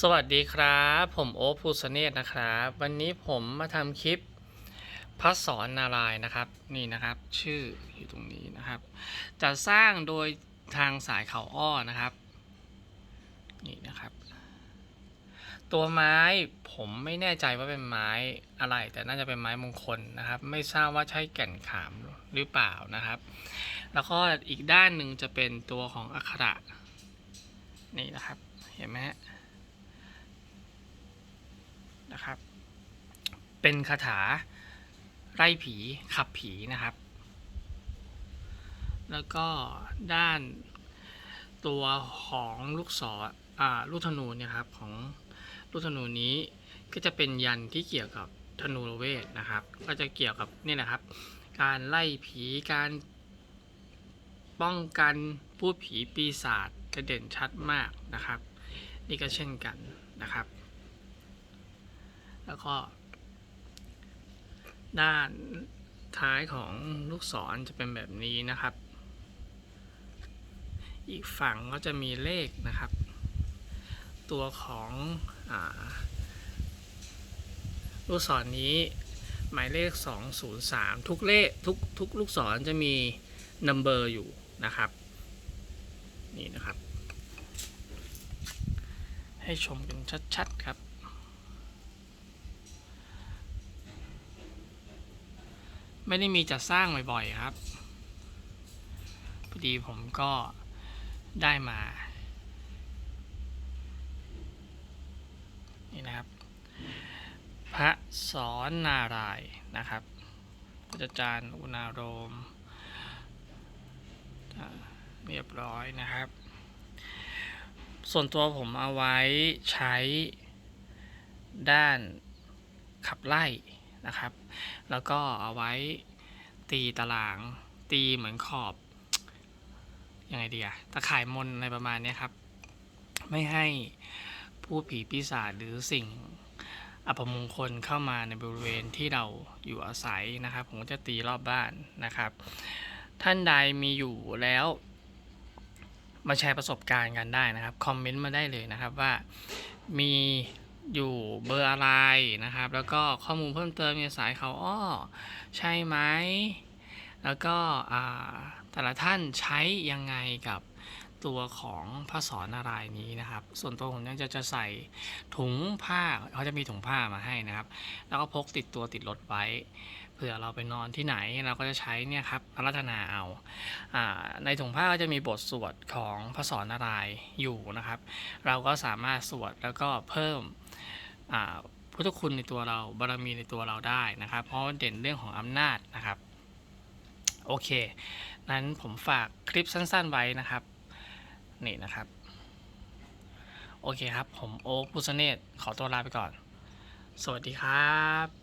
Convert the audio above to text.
สวัสดีครับ ผมโอ๊คภูสเนตนะครับ วันนี้ผมมาทำคลิปพระสอนนารายนะครับนี่นะครับ ชื่ออยู่ตรงนี้นะครับจะสร้างโดยทางสายเขาอ้อนะครับนี่นะครับ ตัวไม้ผมไม่แน่ใจว่าเป็นไม้อะไร แต่น่าจะเป็นไม้มงคลนะครับ ไม่ทราบว่าใช่แก่นขามหรือเปล่านะครับ แล้วก็อีกด้านหนึ่งจะเป็นตัวของอักขระนี่นะครับ เห็นไหมฮะ นะครับ เป็นคาถาไล่ผีขับผีนะครับ แล้วก็ด้านตัวของลูกศรอ่าลูกธนูเนี่ยครับของลูกธนูนี้ก็จะเป็นยันที่เกี่ยวกับธนูเวทนะครับ ก็จะเกี่ยวกับนี่นะครับ การไล่ผีการป้องกันพูดผีปีศาจจะเด่นชัดมากนะครับ นี่ก็เช่นกันนะครับ แล้วก็ ด้านท้ายของลูกศรจะเป็นแบบนี้นะครับ อีกฝั่งก็จะมีเลขนะครับ ตัวของอลูกศรนี้หมายเลข 203 ทุกเลขทุกทุกลูกศรจะมีนัมเบอร์อยู่นะครับ นี่นะครับ ให้ชมกันชัด ๆ ครับ ไม่ได้มีจัดสร้างบ่อยๆครับพอดีผมก็ได้มา นี่นะครับ พระสอนนารายนะครับอาจารย์อุณาโรมเรียบร้อยนะครับ ส่วนตัวผมเอาไว้ใช้ด้านขับไล่ นะครับ แล้วก็เอาไว้ตีตาราง ตีเหมือนขอบยังไงดีอะตะข่ายมนอะไรประมาณนี้ครับ ไม่ให้ผู้ผีปีศาจหรือสิ่งอัปมงคลเข้ามาในบริเวณที่เราอยู่อาศัยนะครับ ผมจะตีรอบบ้านนะครับ ท่านใดมีอยู่แล้ว มาแชร์ประสบการณ์กันได้นะครับ คอมเมนต์มาได้เลยนะครับว่ามี อยู่เบอร์อะไรนะครับ แล้วก็ข้อมูลเพิ่มเติมในสายเขาอ้อใช่ไหม แล้วก็แต่ละท่านใช้ยังไงกับตัวของพระสอนนารายนี้นะครับ ส่วนตัวผมเนี่ยจะจะใส่ถุงผ้าเขาจะมีถุงผ้ามาให้นะครับ แล้วก็พกติดตัวติดรถไว้เผื่อเราไปนอนที่ไหนเราก็จะใช้เนี่ยครับอารัตนาเอาอาในถุงผ้าก็จะมีบทสวดของพระสอนนารายอยู่นะครับ เราก็สามารถสวดแล้วก็เพิ่ม พุทธคุณในตัวเราบารมีในตัวเราได้นะครับ เพราะเด่นเรื่องของอำนาจนะครับ โอเค นั้นผมฝากคลิปสั้น ๆ ไว้นะครับ นี่นะครับ โอเคครับ ผมโอ๊คพุษเนตขอตัวลาไปก่อน สวัสดีครับ